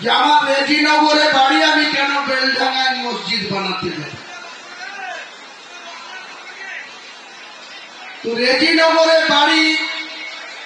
যে আমার রেজিনগরে বাড়ি আমি কেন বেলডাঙ্গায় মসজিদ বানাতে যাব? তো রেজিনগরে বাড়ি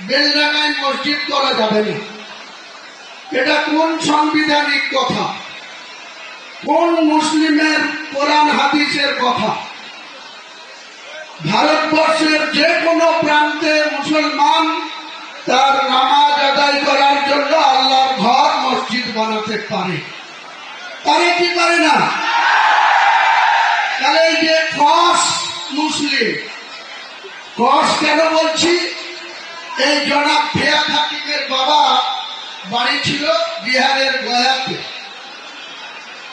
বেলডাঙ্গায় মসজিদ করা যাবে না। এটা কোন সাংবিধানিক কথা? কোন মুসলিমের কোরআন হাদিসের কথা? ভারতবর্ষের যে কোনো প্রান্তে মুসলমান তার নামাজ আদায় ঘর বানাতে পারে। পারে কি পারে না? তাহলে এই যে কস মুসলিম কস কেন বলছি? এই জনাব ফেয়া খাতিমের বাবা বাড়ি ছিল বিহারের গয়াতে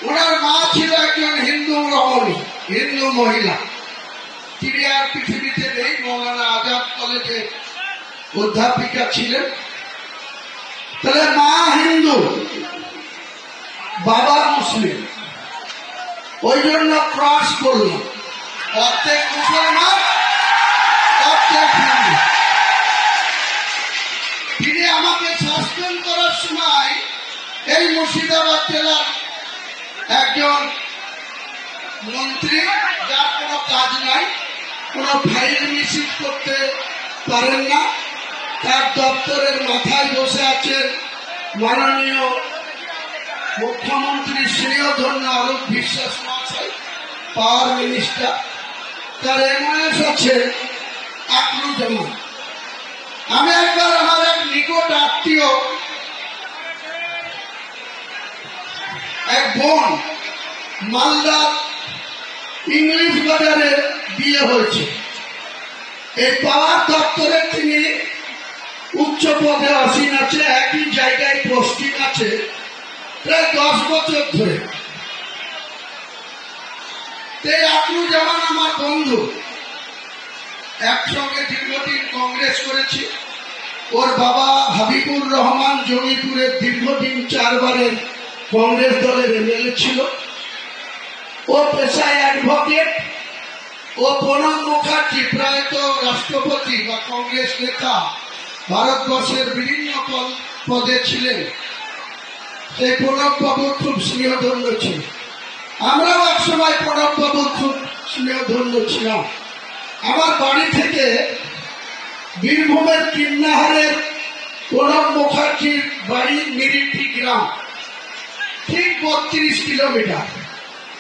ওনার মা ছিল একজন হিন্দু রমণী হিন্দু মহিলা। তিনি আর পৃথিবীতে নেই, মৌলানা আজাদ কলেজে অধ্যাপিকা ছিলেন। তাহলে মা হিন্দু বাবা মুসলিম। ওই জন্য ক্রস করল। অর্ধেক মুসলমান অর্ধেক হিন্দু। তিনি আমাকে সাসপেন্ড করার সময় এই মুর্শিদাবাদ জেলার একজন মন্ত্রী, যার কোনো কাজ নাই, কোনো ফাইল মিছিল করতে পারেন না। তার দপ্তরের মাথায় বসে আছেন মাননীয় মুখ্যমন্ত্রী শ্রীয়ধন্য অরূপ বিশ্বাস মহাশয়, পাওয়ার মিনিস্টার, তার এমএস আছে আকরু জামান আমি একবার আমার এক নিকট আত্মীয়, এক বোন মালদা ইংলিশ বাজারে বিয়ে হয়েছে। এই পাওয়ার দপ্তরে তিনি উচ্চ পদে আসীন আছে, একই জায়গায় পোস্টিং আছে। প্রায় দশ বছর ধরে। এই আকরু আমার বন্ধু। একসঙ্গে দীর্ঘদিন কংগ্রেস ওর বাবা হাবিবুর রহমান দীর্ঘদিন চারবারের কংগ্রেস দলের এমএলএ ছিল। ও পেশায় অ্যাডভোকেট। ও প্রণব মুখার্জি প্রায়ত রাষ্ট্রপতি বা কংগ্রেস নেতা। ভারতবর্ষের বিভিন্ন পদে ছিলেন। সেই প্রণব বাবু খুব স্নেহধন্য ছিল। আমরাও একসময় প্রণব বাবুর খুব স্নেহধন্য ছিলাম। আমার বাড়ি থেকে বীরভূমের কিন্নাহারের প্রণব মুখার্জির বাড়ি নিরিটি গ্রাম, ঠিক বত্রিশ কিলোমিটার।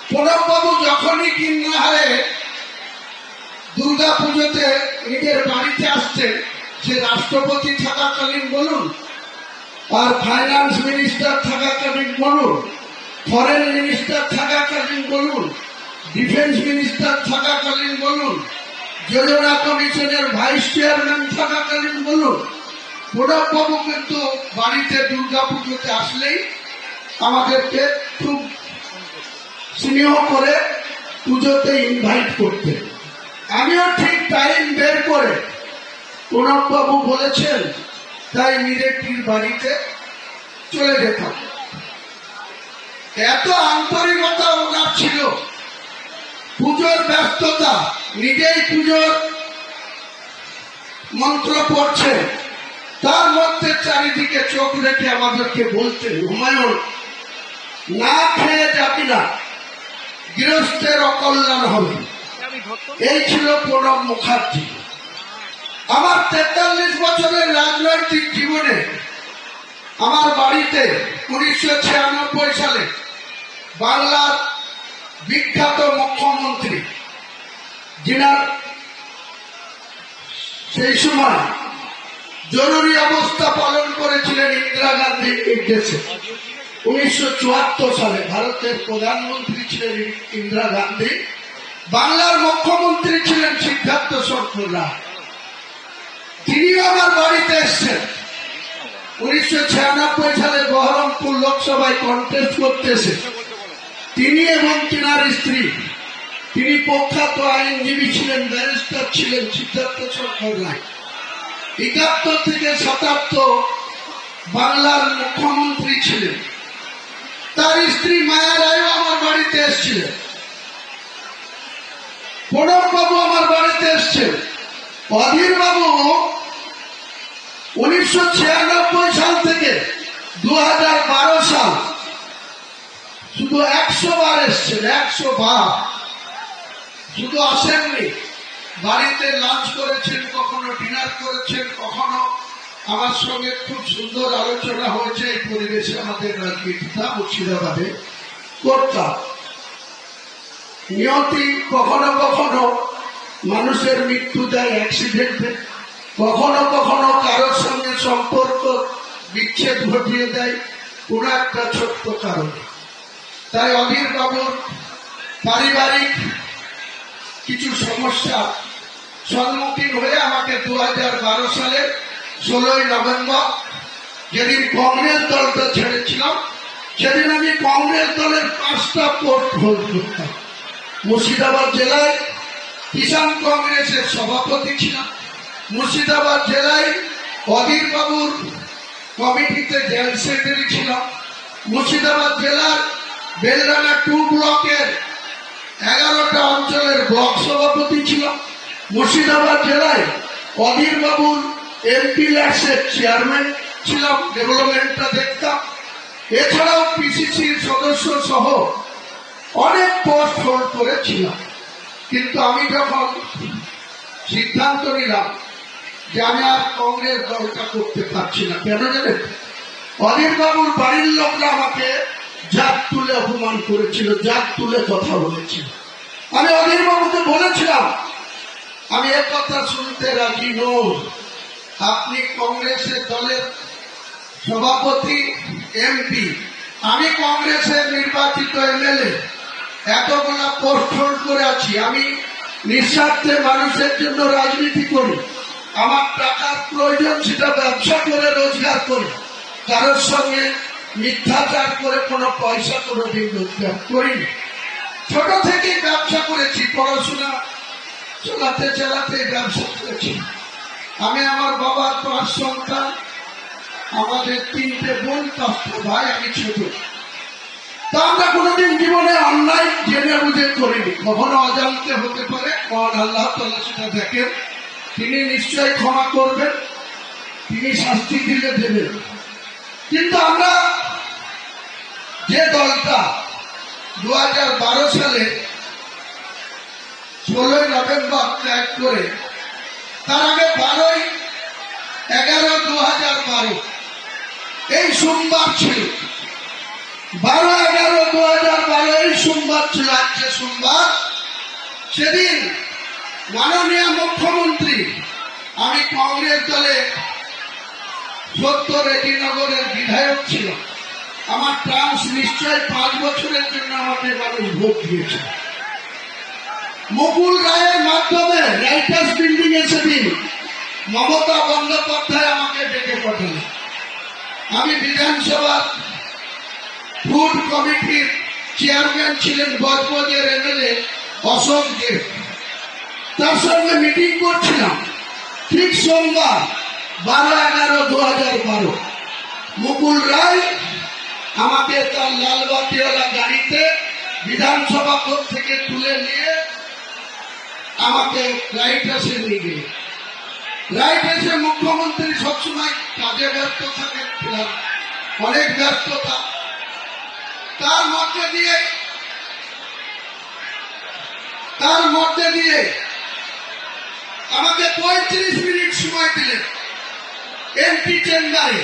প্রণববাবু যখনই কিন্নাহারে দুর্গা পুজোতে নিজের বাড়িতে আসতেন সে রাষ্ট্রপতি থাকাকালীন বলুন আর ফাইন্যান্স মিনিস্টার থাকাকালীন বলুন ফরেন মিনিস্টার থাকাকালীন বলুন ডিফেন্স মিনিস্টার থাকাকালীন বলুন, যোজনা কমিশনের ভাইস চেয়ারম্যান থাকাকালীন বলুন প্রণববাবু কিন্তু বাড়িতে দুর্গা পুজোতে আসলেই আমাদেরকে খুব স্নেহ করে পুজোতে ইনভাইট করতেন আমিও ঠিক টাইম বের করে প্রণববাবু বলেছেন তাই মিরেটির বাড়িতে চলে যেতাম। এত আন্তরিকতা ওনার ছিল। পুজোর ব্যস্ততা, নিজেই পুজোর মন্ত্র পড়ছে। তার মধ্যে চারিদিকে চোখ রেখে আমাদেরকে বলছে, হুমায়ুন, না খেয়ে যাবি না। গৃহস্থের অকল্যাণ হবে। এই ছিল প্রণব মুখার্জি। আমার তেতাল্লিশ বছরের রাজনৈতিক জীবনে আমার বাড়িতে উনিশশো ছিয়ানব্বই সালে বাংলার বিখ্যাত মুখ্যমন্ত্রী, যিনার সেই সময় জরুরি অবস্থা পালন করেছিলেন ইন্দিরা গান্ধীর নির্দেশে উনিশশো চুয়াত্তর সালে ভারতের প্রধানমন্ত্রী ছিলেন ইন্দিরা গান্ধী, বাংলার মুখ্যমন্ত্রী ছিলেন সিদ্ধার্থ শঙ্কর রায়। তিনিও আমার বাড়িতে এসছেন। উনিশশো ছিয়ানব্বই সালে বহরমপুর লোকসভায় কন্টেস্ট করতে এসে তিনি এবং তিনার স্ত্রী। তিনি প্রখ্যাত আইনজীবী ছিলেন, ব্যারিস্টার ছিলেন সিদ্ধার্থ শঙ্কর রায়। একাত্তর থেকে সাতাত্তর বাংলার মুখ্যমন্ত্রী ছিলেন। তার স্ত্রী মায়া রায়ও আমার বাড়িতে এসেছিলেন। প্রণব বাবু আমার বাড়িতে এসছেন। অধীর বাবু উনিশশো ছিয়ানব্বই সাল থেকে দু হাজার বারো সাল শুধু একশো বার এসছেন, একশো বার। শুধু আসেননি, বাড়িতে লাঞ্চ করেছেন, কখনো ডিনার করেছেন, কখনো আমার সঙ্গে খুব সুন্দর আলোচনা হয়েছে, এই পরিবেশে আমাদের রাজনীতিটা মুর্শিদাবাদে করতাম নিয়তি কখনো কখনো মানুষের মৃত্যু দেয় অ্যাক্সিডেন্টে কখনো কখনো কারোর সঙ্গে সম্পর্ক বিচ্ছেদ ঘটিয়ে দেয়, কোন একটা ছোট্ট কারণে। তাই অধীর বাবুর পারিবারিক কিছু সমস্যা সম্মুখীন হয়ে আমাকে দু হাজার বারো সালে ষোলোই নভেম্বর যেদিন কংগ্রেস দলটা ছেড়েছিলাম, সেদিন আমি কংগ্রেস দলের পাঁচটা পোস্ট হোল্ড করতাম। মুর্শিদাবাদ জেলায় কিষাণ কংগ্রেসের সভাপতি ছিলাম। মুর্শিদাবাদ জেলায় অধীর বাবুর কমিটিতে জেনারেল সেক্রেটারি ছিলাম মুর্শিদাবাদ জেলার বেলডাঙ্গা টু ব্লকের এগারোটা অঞ্চলের ব্লক সভাপতি ছিলাম মুর্শিদাবাদ জেলায় অধীর বাবুর এমপি ল্যাক্সের চেয়ারম্যান ছিলাম, ডেভেলপমেন্টটা দেখতাম। এছাড়াও পিসিসির সদস্য সহ অনেক পোস্ট হোল্ড করেছিলাম। কিন্তু আমি যখন সিদ্ধান্ত নিলাম যে আমি আর কংগ্রেস দলটা করতে পারছি না। কেন জানেন? অধীর বাবুর বাড়ির লোকরা আমাকে জাত তুলে অপমান করেছিল, জাত তুলে কথা বলেছিল। আমি অধীর বাবুকে বলেছিলাম, আমি এ কথা শুনতে রাজি নই। আপনি কংগ্রেসের দলের সভাপতি, এমপি। আমি কংগ্রেসের নির্বাচিত এমএলএ। এতগুলা পোস্ট করে আছি। আমি নিঃস্বার্থে মানুষের জন্য রাজনীতি করি। আমার টাকার প্রয়োজন সেটা ব্যবসা করে রোজগার করি। কারোর সঙ্গে মিথ্যাচার করে কোনো পয়সা কোনো দিন রোজগার করিনি। ছোট থেকে ব্যবসা করেছি, পড়াশোনা চালাতে চালাতে ব্যবসা করেছি। আমি আমার বাবার পাঁচ সন্তান, আমাদের তিনটে বোন কাস্ত ভাই, আমি ছোট। তা আমরা কোনোদিন জীবনে অন্যায় জেনে বুঝে করিনি। কখনো অজান্তে হতে পারে মহান আল্লাহ তাল্লাহ সেটা দেখেন। তিনি নিশ্চয়ই ক্ষমা করবেন, তিনি শাস্তি দিলে দেবেন। কিন্তু আমরা যে দলটা দু হাজার বারো সালে ষোলোই নভেম্বর ত্যাগ করে, তার আগে বারোই এগারো দু হাজার বারো, এই সোমবার ছিল। বারো এগারো দু হাজার বারো এই সোমবার ছিল, আজকে সোমবার। সেদিন মাননীয় মুখ্যমন্ত্রী, আমি কংগ্রেস দলে সত্তর রেডিনগরের বিধায়ক ছিল আমার ট্রান্স নিশ্চয় পাঁচ বছরের জন্য আমাকে মানুষ ভোট দিয়েছে। মুকুল রায়ের মাধ্যমে রাইটার্স বিল্ডিং এ সেদিন মমতা বন্দ্যোপাধ্যায় আমাকে ডেকে পাঠালেন। আমি বিধানসভা ফুড কমিটির চেয়ারম্যান ছিলেন বজবজের এমএলএ অশোক দেব তার সঙ্গে মিটিং করছিলাম। ঠিক সোমবার, বারো এগারো দু হাজার বারো। মুকুল রায় আমাকে তার লালবাতিওয়ালা গাড়িতে বিধানসভা কোর্ট থেকে তুলে নিয়ে আমাকে রাইট হাসে নিয়ে গেল রাইট হাসে মুখ্যমন্ত্রী সবসময় কাজে ব্যস্ত থাকেন অনেক ব্যস্ততা। তার মধ্যে দিয়ে, তার মধ্যে দিয়ে আমাকে পঁয়ত্রিশ মিনিট সময় দিলেন। এমপি চেম্বারে।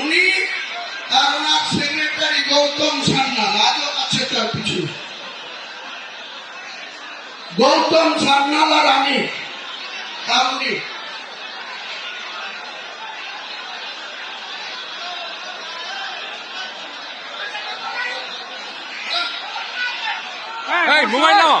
উনি আর ওনার সেক্রেটারি গৌতম সান্যাল আজও আছে তার পিছু গৌতম সান্যাল আর আমি আর উনি। মোবাইল নাও।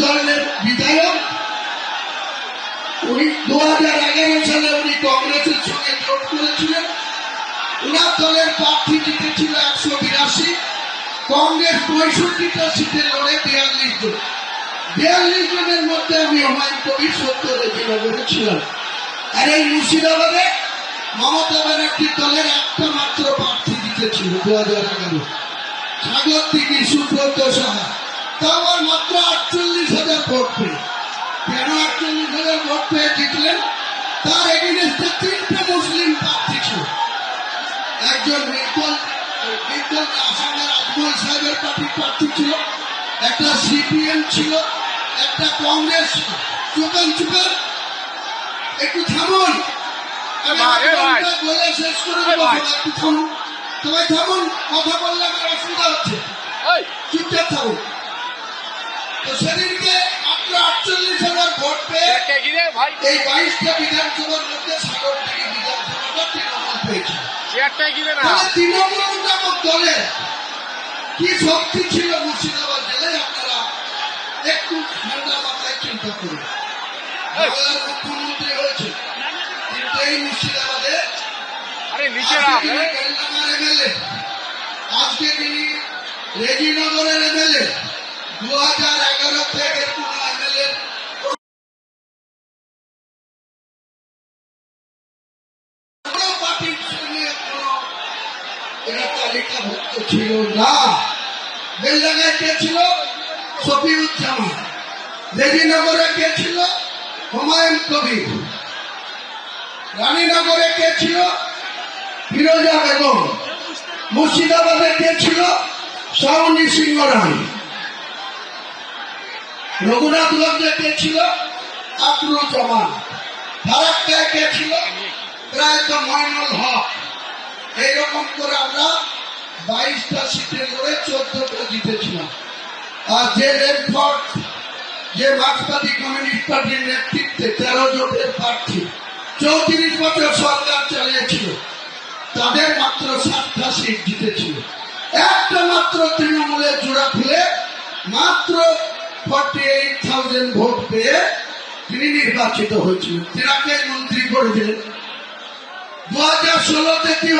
দলের বিধায়ক, উনি দু হাজার এগারো সালে উনি কংগ্রেসের সঙ্গে জোট করেছিলেন। উনার দলের প্রার্থী জিতেছিল একশো বিরাশি, কংগ্রেস পঁয়ষট্টিটা সিটে লড়ে বিয়াল্লিশ জন। বিয়াল্লিশ জনের মধ্যে আমি হুমায়ুন কবির সত্তর রেজিনগরে ছিলাম। আর এই মুর্শিদাবাদে মমতা ব্যানার্জির দলের একটা মাত্র প্রার্থী জিতেছিল দু হাজার এগারো। সাগর থেকে সুব্রত সাহা। তা মাত্র আটচল্লিশ হাজার ভোট পেয়ে। কেন আটচল্লিশ হাজার ভোট পেয়ে জিতলেন? তার এগেনস্টে তিনটে মুসলিম প্রার্থী ছিল। একজন নির্দল নির্দল আসামের আজমল সাহেবের পার্টির প্রার্থী ছিল। একটা সিপিএম ছিল একটা কংগ্রেস চুপেন চুপেন। একটু থামুন। বলে শেষ করে একটু থামুন। সবাই থামুন কথা বললে আমার অসুবিধা হচ্ছে। চুপচাপ থাকুন তো সেদিনকে মাত্র আটচল্লিশ হাজার ভোট পেয়ে এই বাইশটা বিধানসভার মধ্যে সাগর থেকে তৃণমূল পেয়েছে। চেয়ারটা কি রে না? তাহলে তৃণমূল নামক দলের কি শক্তি ছিল মুর্শিদাবাদ জেলায় আপনারা একটু ঠান্ডা মাথায় চিন্তা করুন। বাংলার মুখ্যমন্ত্রী হয়েছে কিন্তু এই মুর্শিদাবাদে এমএলএ আজকে তিনি রেজিনগরের এমএলএ। দু হাজার এগারো থেকে কোনো এমএলএ এরা তালিকাভুক্ত হুমায়ুন কবির। রানীনগরে কে ছিল? ফিরোজা বেগম। মুর্শিদাবাদে কে ছিল? শাওনি সিংহ রায়। রঘুনাথগঞ্জে কে ছিল? আকরুজ্জামান ফারাক্কায় কে ছিল? প্রায়ত ময়নুল হক। এইরকম করে আমরা বাইশটা সিটে লড়ে চোদ্দটা জিতেছিলাম। আর যে রেডফোর্ট যে মার্ক্সবাদী কমিউনিস্ট পার্টির নেতৃত্বে তেরো জোটের প্রার্থী, চৌত্রিশ বছর সরকার চালিয়েছিল, তাদের মাত্র সাতটা সিট জিতেছিল। একটা মাত্র তৃণমূলের জোড়া খুলে মাত্র নির্বাচিত মন্ত্রী দু হাজার ষোলোতে কি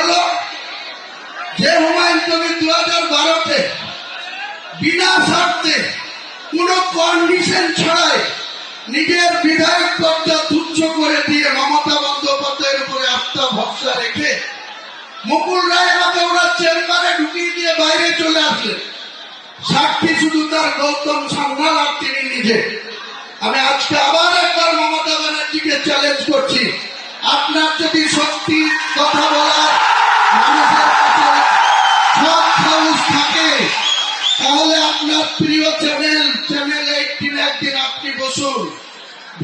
যে হুমায়ুন কবির দু হাজার বারোতে বিনা স্বার্থে কোনো কন্ডিশন ছাড়াই নিজের বিধায়ক পদটা তুচ্ছ করে দিয়ে মমতা বন্দ্যোপাধ্যায়ের উপরে আস্থা ভরসা রেখে মুকুল রায় আমাকে ওরা চেম্বারে ঢুকিয়ে দিয়ে বাইরে চলে আসলেন। সাক্ষী শুধু তার গৌতম সান্যাল আর তিনি নিজে। আমি আজকে আবার একবার মমতা ব্যানার্জিকে চ্যালেঞ্জ করছি। আপনার যদি সত্যি কথা বলার মানুষের কাছে সৎ সাহস থাকে, তাহলে আপনার প্রিয় চ্যানেল চ্যানেল এইটিন একদিন আপনি বসুন।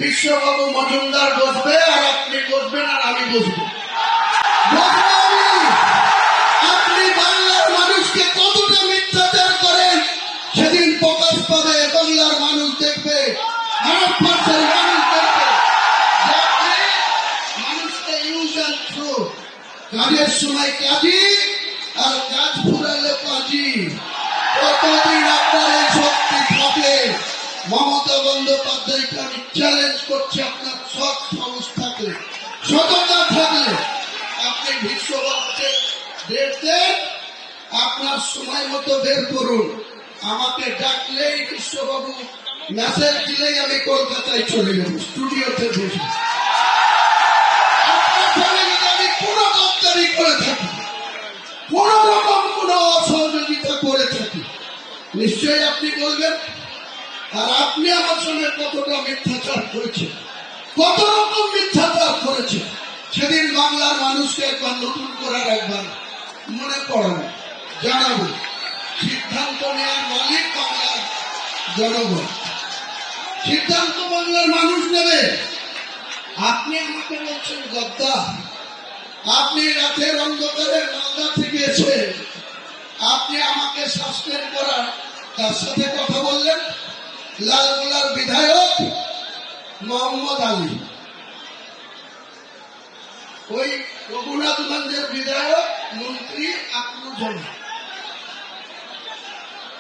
বিশ্ববাবু মজুমদার বসবে আর আপনি বসবেন আর আমি বসবো। আপনি বাংলার মানুষকে কতটা কাজের সময় কাজী আর কাজ ফুরালে কাজী কতদিন আপনার শক্তি থাকে মমতা বন্দ্যোপাধ্যায়কে আমি চ্যালেঞ্জ করছি আপনার সৎ সাহস সততা থাকলে। আপনি বিশ্বভারতে ডেট দেন, আপনার সময় মতো বের করুন। আমাকে ডাকলেই বিশ্ববাবু মেসেজ দিলেই আমি কলকাতায় চলে যাব, স্টুডিওতে বসে। কোন রকম কোন অসহযোগিতা করে থাকি নিশ্চয়ই আপনি বলবেন, আর আপনি আমার সঙ্গে কতটা মিথ্যাচার করেছেন? কত রকম মিথ্যাচার করেছেন? সেদিন বাংলার মানুষকে একবার নতুন করার একবার মনে পড়ানো জানাব। সিদ্ধান্ত নেওয়ার মালিক বাংলার জনগণ। সিদ্ধান্ত বাংলার মানুষ নেবে। আপনি আমাকে বলছেন গদ্দা আপনি রাতের অন্ধকারে মালদা থেকে এসে আপনি আমাকে সাসপেন্ড করার, তার সাথে কথা বললেন। লালগোলার বিধায়ক মোহাম্মদ আলী। ওই রঘুনাথগঞ্জের বিধায়ক মন্ত্রী আকরুজ্জামান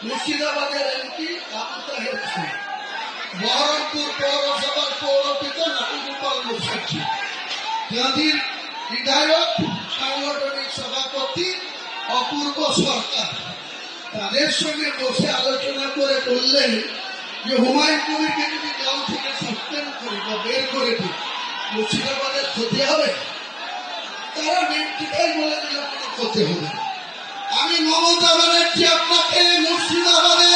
মুর্শিদাবাদের এমপি আবু তাহের খান বহরমপুর পৌরসভার পৌরপিতা নাটুগোপাল মুখার্জি গান্ধীর বিধায়ক, সাংগঠনিক সভাপতি, অপূর্ব সরকার। তাদের সঙ্গে বসে আলোচনা করে বললেন যে, হুমায়ুন কবিরকে যদি দল থেকে সাসপেন্ড করি বা বের করে দিই, মুর্শিদাবাদের ক্ষতি হবে? তারা নির্দিটাই বলে দিল, কোনো ক্ষতি হবে আমি মমতা ব্যানার্জি আপনাকে মুর্শিদাবাদে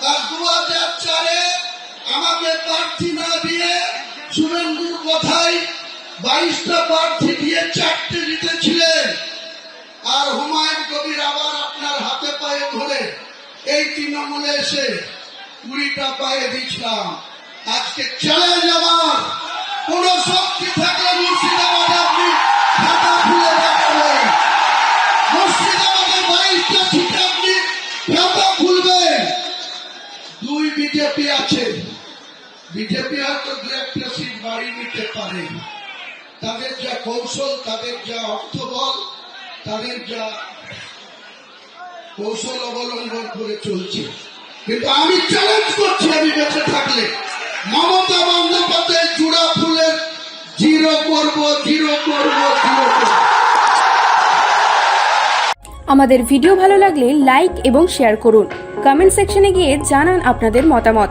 দু দু হাজার চারে আমাকে প্রার্থী না দিয়ে শুভেন্দুর কথায়? বাইশটা প্রার্থী দিয়ে চারটে জিতেছিলেন আর হুমায়ুন কবির আবার আপনার হাতে পায়ে ধরে এই তৃণমূলে এসে কুড়িটা পায়ে দিচ্ছিলাম আজকে চ্যালেঞ্জ আমার। কোন শক্তি থাকলে বিজেপি হয়তো দু একটা সিট বাড়িয়ে নিতে পারে। তাদের যা কৌশল, তাদের যা অর্থবল, তাদের যা কৌশল অবলম্বন করে চলছে। কিন্তু আমি চ্যালেঞ্জ করছি আমি বেঁচে থাকলে। মমতা বন্দ্যোপাধ্যায় চূড়া ফুলের জিরো করব জিরো করব জিরো করব। আমাদের ভিডিও ভালো লাগলে লাইক এবং শেয়ার করুন। কমেন্ট সেকশনে গিয়ে জানান আপনাদের মতামত।